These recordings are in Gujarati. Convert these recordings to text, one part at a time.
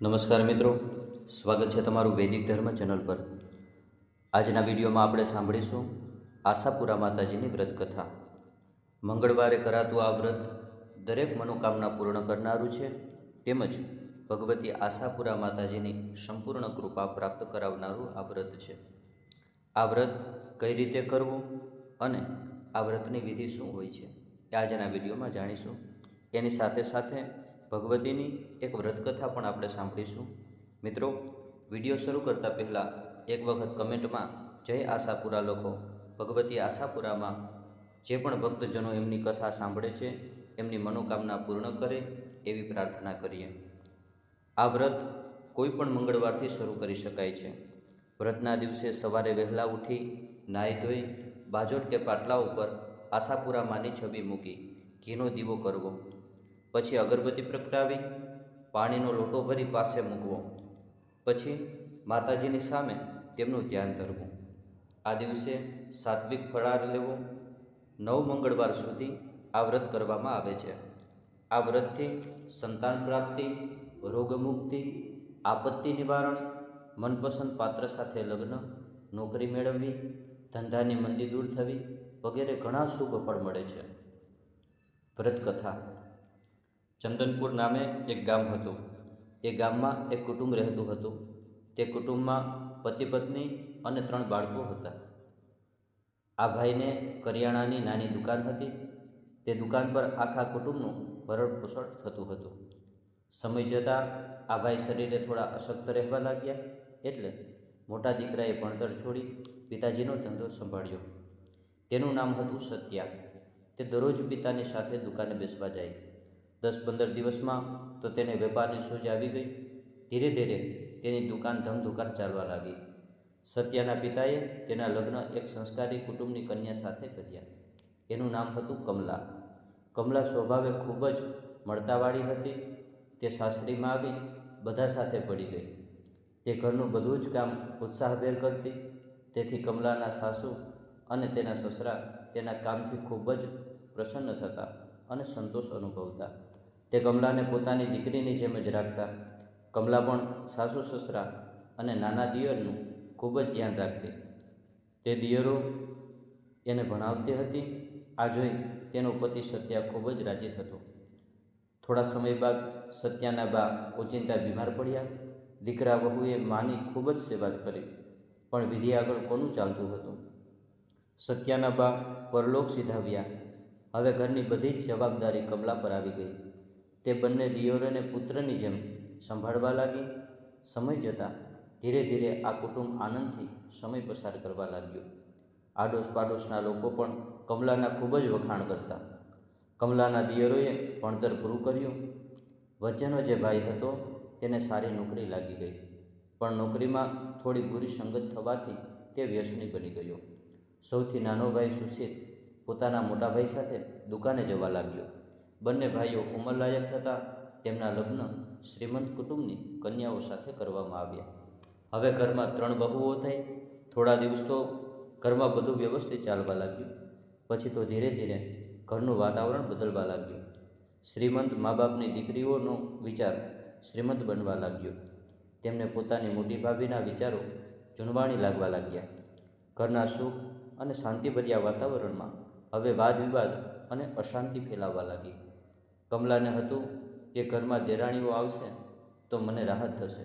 નમસ્કાર મિત્રો, સ્વાગત છે તમારું વૈદિક ધર્મ ચેનલ પર. આજના વિડીયોમાં આપણે સાંભળીશું આશાપુરા માતાજીની વ્રત કથા મંગળવારે કરાતું આ વ્રત દરેક મનોકામના પૂર્ણ કરનારું છે, તેમજ ભગવતી આશાપુરા માતાજીની સંપૂર્ણ કૃપા પ્રાપ્ત કરાવનારું આ વ્રત છે. આ વ્રત કઈ રીતે કરવું અને આ વ્રતની વિધિ શું હોય છે એ આજના વિડીયોમાં જાણીશું. એની સાથે સાથે ભગવતીની એક વ્રતકથા પણ આપણે સાંભળીશું. મિત્રો, વીડિયો શરૂ કરતાં પહેલાં એક વખત કમેન્ટમાં જય આશાપુરા લખો. ભગવતી આશાપુરામાં જે પણ ભક્તજનો એમની કથા સાંભળે છે, એમની મનોકામના પૂર્ણ કરે એવી પ્રાર્થના કરીએ. આ વ્રત કોઈ પણ મંગળવારથી શરૂ કરી શકાય છે. વ્રતના દિવસે સવારે વહેલા ઉઠી, નાહી ધોઈ, બાજોટ કે પાટલા ઉપર આશાપુરા માની છબી મૂકી ઘીનો દીવો કરવો. પછી અગરબત્તી પ્રગટાવી, પાણીનો લોટો ભરી પાસે મૂકવો. પછી માતાજીની સામે તેમનું ધ્યાન ધરવું. આ દિવસે સાત્વિક ફળાર લેવો નવ મંગળવાર સુધી આ વ્રત કરવામાં આવે છે. આ વ્રતથી સંતાન પ્રાપ્તિ રોગમુક્તિ આપત્તિ નિવારણ, મનપસંદ પાત્ર સાથે લગ્ન, નોકરી મેળવવી, ધંધાની મંદી દૂર થવી વગેરે ઘણા શુભ ફળ મળે છે. વ્રતકથા. ચંદનપુર નામે એક ગામ હતું. એ ગામમાં એક કુટુંબ રહેતું હતું. તે કુટુંબમાં પતિ પત્ની અને ત્રણ બાળકો હતા. આ ભાઈને કરિયાણાની નાની દુકાન હતી. તે દુકાન પર આખા કુટુંબનું ભરણ પોષણ થતું હતું. સમય જતાં આ ભાઈ શરીરે થોડા અશક્ત રહેવા લાગ્યા એટલે મોટા દીકરાએ ભણતર છોડી પિતાજીનો ધંધો સંભાળ્યો. તેનું નામ હતું સત્યા. તે દરરોજ પિતાની સાથે દુકાને બેસવા જાય. દસ પંદર દિવસમાં તો તેને વેપારની સૂઝ આવી ગઈ. ધીરે ધીરે તેની દુકાન ધમધુકાર ચાલવા લાગી. સત્યાના પિતાએ તેના લગ્ન એક સંસ્કારી કુટુંબની કન્યા સાથે કર્યા. એનું નામ હતું કમલા. કમલા સ્વભાવે ખૂબ જ મળતાવાળી હતી. તે સાસરીમાં આવી, બધા સાથે પડી ગઈ. તે ઘરનું બધું જ કામ ઉત્સાહભેર કરતી. તેથી કમલાના સાસુ અને તેના સસરા તેના કામથી ખૂબ જ પ્રસન્ન થતા અને સંતોષ અનુભવતા. તે કમલાને પોતાની દીકરીની જેમ જ રાખતા. કમલા પણ સાસુ, સસરા અને નાના દિયરનું ખૂબ જ ધ્યાન રાખતી. તે દિયરો એને ભણાવતી હતી. આ જોઈ તેનો પતિ સત્યા ખૂબ જ રાજી થતો. થોડા સમય બાદ સત્યાના બા ઓચિંતા બીમાર પડ્યા. દીકરા વહુએ માની ખૂબ જ સેવા કરી, પણ વિધિ આગળ કોનું ચાલતું હતું? સત્યાના બા પરલોક સીધાવ્યા. હવે ઘરની બધી જ જવાબદારી કમલા પર આવી ગઈ. તે બંને દિયોરોને પુત્રની જેમ સંભાળવા લાગી. સમય જતાં ધીરે ધીરે આ કુટુંબ આનંદથી સમય પસાર કરવા લાગ્યો. આડોશ પાડોશના લોકો પણ કમલાના ખૂબ જ વખાણ કરતા. કમલાના દિયરોએ ભણતર પૂરું કર્યું. વચ્ચેનો જે ભાઈ હતો તેને સારી નોકરી લાગી ગઈ, પણ નોકરીમાં થોડી બુરી સંગત થવાથી તે વ્યસની બની ગયો. સૌથી નાનો ભાઈ સુશીલ પોતાના મોટા ભાઈ સાથે દુકાને જવા લાગ્યો. બંને ભાઈઓ ઉંમરલાયક થતાં તેમના લગ્ન શ્રીમંત કુટુંબની કન્યાઓ સાથે કરવામાં આવ્યા. હવે ઘરમાં ત્રણ બહુઓ થઈ, થોડા દિવસ તો ઘરમાં બધું વ્યવસ્થિત ચાલવા લાગ્યું. પછી તો ધીરે ધીરે ઘરનું વાતાવરણ બદલવા લાગ્યું. શ્રીમંત મા બાપની દીકરીઓનો વિચાર શ્રીમંત બનવા લાગ્યો. તેમને પોતાની મોટી ભાભીના વિચારો જૂનવાણી લાગવા લાગ્યા. ઘરના સુખ અને શાંતિભર્યા વાતાવરણમાં હવે વાદ વિવાદ અને અશાંતિ ફેલાવવા લાગી. કમલાને હતું કે ઘરમાં દેરાણીઓ આવશે તો મને રાહત થશે.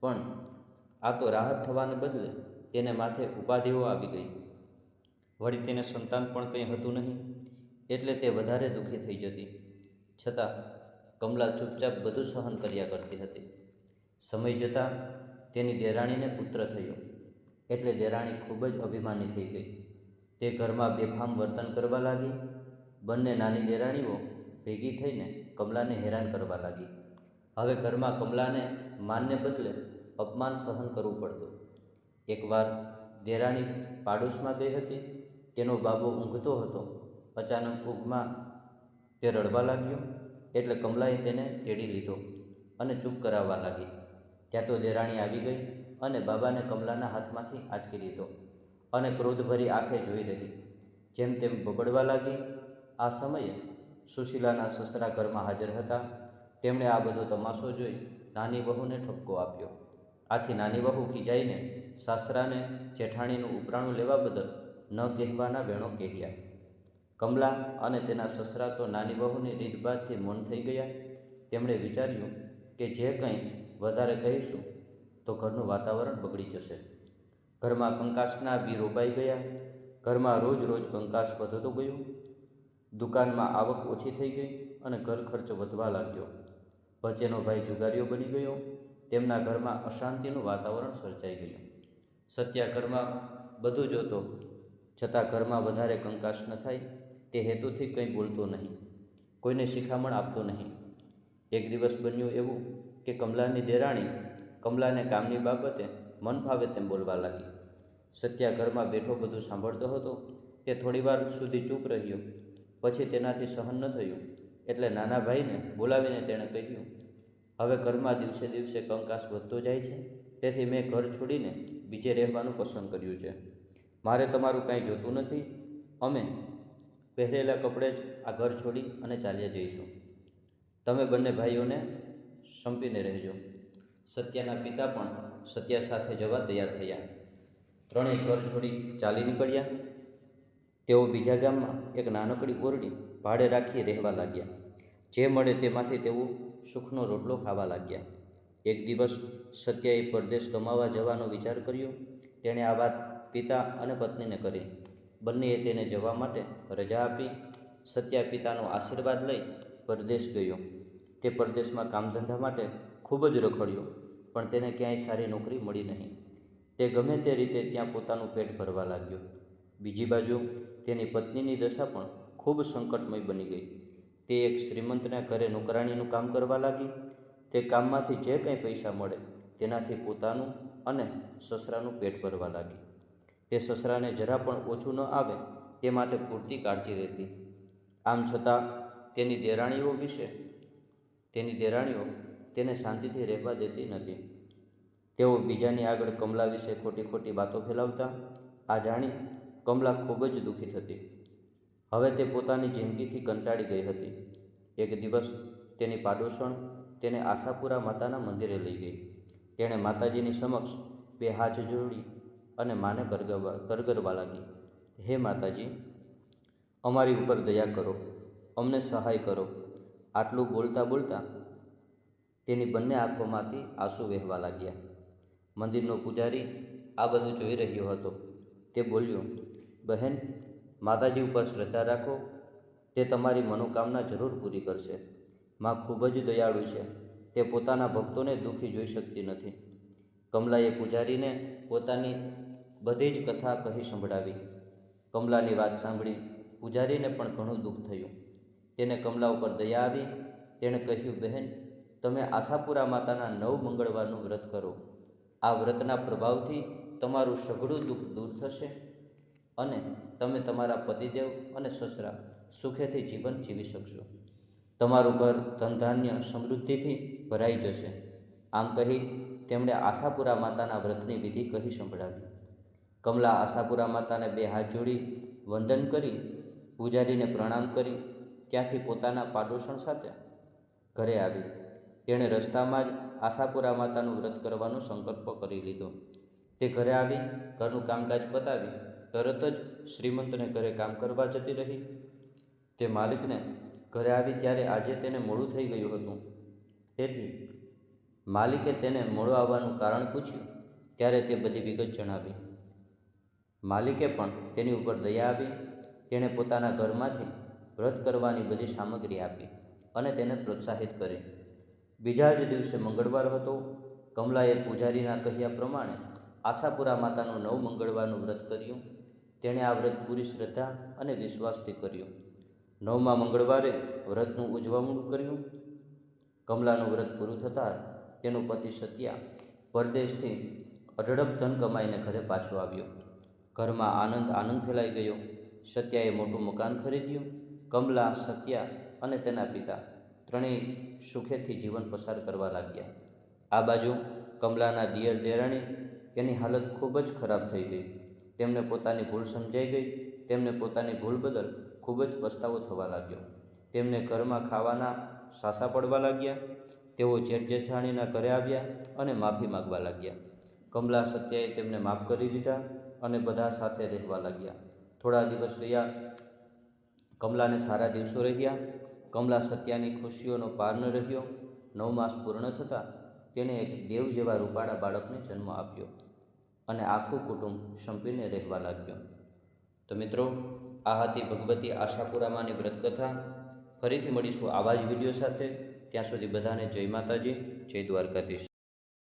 પણ આ તો રાહત થવાને બદલે તેને માથે ઉપાધિઓ આવી ગઈ. વળી તેને સંતાન પણ કંઈ હતું નહીં, એટલે તે વધારે દુઃખી થઈ જતી. છતાં કમલા ચૂપચાપ બધું સહન કર્યા કરતી હતી. સમય જતાં તેની દેરાણીને પુત્ર થયો, એટલે દેરાણી ખૂબ જ અભિમાની થઈ ગઈ. તે ઘરમાં બેફામ વર્તન કરવા લાગી. બંને નાની દેરાણીઓ ભેગી થઈને કમલાને હેરાન કરવા લાગી. હવે ઘરમાં કમલાને માનને બદલે અપમાન સહન કરવું પડતું. એકવાર દેરાણી પાડોશમાં ગઈ હતી, તેનો બાબો ઊંઘતો હતો. અચાનક ઊંઘમાં તે રડવા લાગ્યો, એટલે કમલાએ તેને તેડી લીધો અને ચૂપ કરાવવા લાગી. ત્યાં તો દેરાણી આવી ગઈ અને બાબાને કમલાના હાથમાંથી આંચકી લીધો અને ક્રોધભરી આંખે જોઈ રહી. જેમ તેમ બબડવા લાગી. આ સમયે સુશીલાના સસરા ઘરમાં હાજર હતા. તેમણે આ બધો તમાશો જોઈ નાની વહુને ઠપકો આપ્યો. આથી નાની વહુ ખીજાઈને સાસરાને જેઠાણીનું ઉપરાણું લેવા બદલ ન કહેવાના વેણો કહ્યા. કમલા અને તેના સસરા તો નાની વહુની રીતભાતથી મૌન થઈ ગયા. તેમણે વિચાર્યું કે જે કંઈ વધારે કહીશું તો ઘરનું વાતાવરણ બગડી જશે. ઘરમાં કંકાસના બી રોપાઈ ગયા. ઘરમાં રોજ રોજ કંકાસ વધતો ગયો. દુકાનમાં આવક ઓછી થઈ ગઈ અને ઘર ખર્ચ વધવા લાગ્યો. ભચેનો ભાઈ જુગારીઓ બની ગયો. તેમના ઘરમાં અશાંતિનું વાતાવરણ સર્જાઈ ગયું. સત્યા ઘરમાં બધું જોતો, છતાં ઘરમાં વધારે કંકાશ ન થાય, તે હેતુથી કંઈ બોલતો નહીં. કોઈને શિખામણ આપતો નહીં. એક દિવસ બન્યું એવું કે કમલાની દેરાણી કમલાને કામની બાબતે મન ફાવે તેમ બોલવા લાગી. સત્યા ઘરમાં બેઠો બધું સાંભળતો હતો તે થોડીવાર સુધી ચૂપ રહ્યો. પછી તેનાથી સહન ન થયું. એટલે નાના ભાઈને બોલાવીને તેણે કહ્યું, હવે ઘરમાં દિવસે દિવસે કંકાસ વધતો જાય છે. તેથી મેં ઘર છોડીને બીજે રહેવાનું પસંદ કર્યું છે. મારે તમારું કાંઈ જોતું નથી. અમે પહેરેલા કપડે જ આ ઘર છોડી અને ચાલ્યા જઈશું. તમે બંને ભાઈઓને સંપીને રહેજો. સત્યાના પિતા પણ સત્યા સાથે જવા તૈયાર થયા. ત્રણેય ઘર છોડી ચાલી નીકળ્યા. તેઓ બીજા ગામમાં એક નાનકડી ઓરડી ભાડે રાખી રહેવા લાગ્યા. જે મળે તેમાંથી તેઓ સુખનો રોટલો ખાવા લાગ્યા. એક દિવસ સત્યાએ પરદેશ કમાવા જવાનો વિચાર કર્યો. તેણે આ વાત પિતા અને પત્નીને કરી. બંનેએ તેને જવા માટે રજા આપી. સત્યા પિતાનો આશીર્વાદ લઈ પરદેશ ગયો. તે પરદેશમાં કામધંધા માટે ખૂબ જ રખડ્યો, પણ તેને ક્યાંય સારી નોકરી મળી નહીં. તે ગમે તે રીતે ત્યાં પોતાનું પેટ ભરવા લાગ્યો. બીજી બાજુ તેની પત્નીની દશા પણ ખૂબ સંકટમય બની ગઈ. તે એક શ્રીમંતના ઘરે નોકરાણીનું કામ કરવા લાગી. તે કામમાંથી જે કંઈ પૈસા મળે તેનાથી પોતાનું અને સસરાનું પેટ ભરવા લાગી. તે સસરાને જરા પણ ઓછું ન આવે તે માટે પૂરતી કાળજી રહેતી આમ છતાં તેની દેરાણીઓ વિશે તેની દેરાણીઓ તેને શાંતિથી રહેવા દેતી નથી. તેઓ બીજાની આગળ કમલા વિશે ખોટી ખોટી વાતો ફેલાવતા આ જાણી કમલા ખૂબ જ દુઃખી થતી. હવે તે પોતાની જિંદગીથી કંટાળી ગઈ હતી. એક દિવસ તેની પાડોશણ તેને આશાપુરા માતાના મંદિરે લઈ ગઈ. તેણે માતાજીની સમક્ષ બે હાથ જોડી અને માને ગરગરવા ગરગરવા લાગી. હે માતાજી, અમારી ઉપર દયા કરો. અમને સહાય કરો. આટલું બોલતા બોલતા તેની બંને આંખોમાંથી આંસુ વહેવા લાગ્યા. મંદિરનો પૂજારી આ બધું જોઈ રહ્યો હતો. તે બોલ્યો બહેન, માતાજી ઉપર શ્રદ્ધા રાખો. તે તમારી મનોકામના જરૂર પૂરી કરશે. માં ખૂબ જ દયાળુ છે. તે પોતાના ભક્તોને દુઃખી જોઈ શકતી નથી. કમલાએ પૂજારીને પોતાની બધી જ કથા કહી સંભળાવી. કમલાની વાત સાંભળી પૂજારીને પણ ઘણું દુઃખ થયું. તેને કમલા ઉપર દયા આવી. તેણે કહ્યું, બહેન, તમે આશાપુરા માતાના નવ મંગળવારનું વ્રત કરો. આ વ્રતના પ્રભાવથી તમારું સઘળું દુઃખ દૂર થશે. અને તમે તમારા પતિદેવ અને સસરા સુખેથી જીવન જીવી શકશો. તમારું ઘર ધનધાન્ય સમૃદ્ધિથી ભરાઈ જશે. આમ કહી તેમણે આશાપુરા માતાના વ્રતની વિધિ કહી સંભળાવી. કમલા આશાપુરા માતાને બે હાથ જોડી વંદન કરી, પૂજારીને પ્રણામ કરી, ત્યાંથી પોતાના પાડોશણ સાથે ઘરે આવી. તેણે રસ્તામાં જ આશાપુરા માતાનું વ્રત કરવાનો સંકલ્પ કરી લીધો. તે ઘરે આવી, ઘરનું કામકાજ પતાવી તરત જ શ્રીમંતને ઘરે કામ કરવા જતી રહી. તે માલિકને ઘરે આવી ત્યારે આજે તેને મોડું થઈ ગયું હતું. તેથી માલિકે તેને મોડું આવવાનું કારણ પૂછ્યું. ત્યારે તે બધી વિગત જણાવી. માલિકે પણ તેની ઉપર દયા આવી તેણે પોતાના ઘરમાંથી વ્રત કરવાની બધી સામગ્રી આપી અને તેને પ્રોત્સાહિત કરી. બીજા જ દિવસે મંગળવાર હતો. કમલાએ પૂજારીના કહ્યા પ્રમાણે આશાપુરા માતાનું નવ મંગળવારનું વ્રત કર્યું. તેણે આ વ્રત પૂરી શ્રદ્ધા અને વિશ્વાસથી કર્યું. નવમા મંગળવારે વ્રતનું ઉજવણું કર્યું. કમલાનું વ્રત પૂરું થતાં તેનો પતિ સત્યા પરદેશથી અઢળક ધન કમાઈને ઘરે પાછો આવ્યો. ઘરમાં આનંદ આનંદ ફેલાઈ ગયો. સત્યાએ મોટું મકાન ખરીદ્યું. કમલા, સત્યા અને તેના પિતા ત્રણેય સુખેથી જીવન પસાર કરવા લાગ્યા. આ બાજુ કમલાના દિયર દેરાણી એની હાલત ખૂબ જ ખરાબ થઈ ગઈ. તેમને પોતાની ભૂલ સમજાઈ ગઈ, તેમને પોતાની ભૂલ બદલ ખૂબ જ પસ્તાવો થવા લાગ્યો. તેમને ઘરમાં ખાવાના સાસા પડવા લાગ્યા, તેઓ જેઠ જેઠાણીના ઘરે આવ્યા અને માફી માગવા લાગ્યા. કમલા સત્યાએ તેમને માફ કરી દીધા અને બધા સાથે રહેવા લાગ્યા. થોડા દિવસ ગયા, કમલાને સારા દિવસો રહ્યા. કમલા સત્યાની ખુશીઓનો પાર ન રહ્યો. નવ માસ પૂર્ણ થતાં તેણે એક દેવ જેવા રૂપાળા બાળકને જન્મ આપ્યો. અને આખું કુટુંબ સંપીને રહેવા લાગ્યું. તો મિત્રો, આ હતી ભગવતી આશાપુરામાની વ્રતકથા ફરીથી મળીશું આવા જ વીડિયો સાથે. ત્યાં સુધી બધાને જય માતાજી, જય દ્વારકાધીશ.